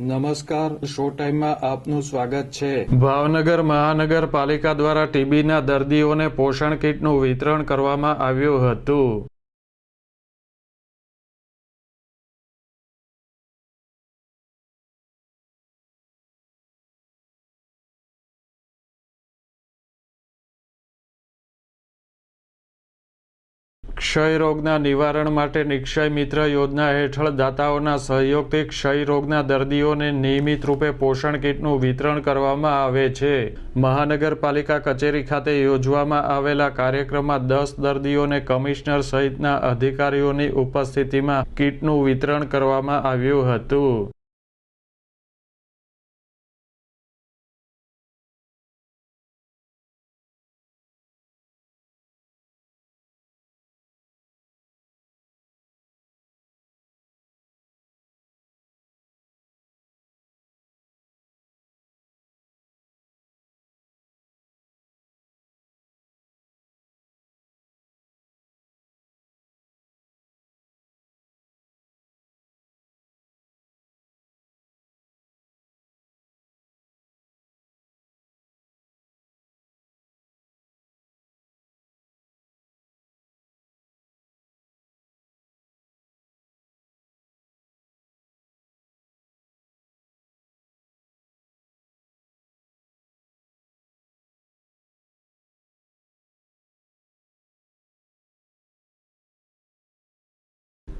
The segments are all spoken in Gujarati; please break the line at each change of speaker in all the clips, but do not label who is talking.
નમસ્કાર, શો ટાઈમમાં આપનું સ્વાગત છે.
ભાવનગર મહાનગરપાલિકા દ્વારા ટીબીના દર્દીઓને પોષણ કીટનું વિતરણ કરવામાં આવ્યું હતું. ક્ષય રોગના નિવારણ માટે નિક્ષય મિત્ર યોજના હેઠળ દાતાઓના સહયોગથી ક્ષય રોગના દર્દીઓને નિયમિત રૂપે પોષણ કીટનું વિતરણ કરવામાં આવે છે. મહાનગરપાલિકા કચેરી ખાતે યોજવામાં આવેલા કાર્યક્રમમાં દસ દર્દીઓને કમિશનર સહિતના અધિકારીઓની ઉપસ્થિતિમાં કીટનું વિતરણ કરવામાં આવ્યું હતું.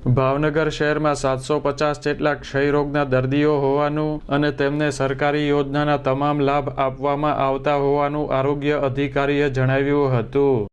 ભાવનગર શહેરમાં સાતસો પચાસ જેટલા ક્ષયરોગના દર્દીઓ હોવાનું અને તેમને સરકારી યોજનાના તમામ લાભ આપવામાં આવતા હોવાનું આરોગ્ય અધિકારીએ જણાવ્યું હતું.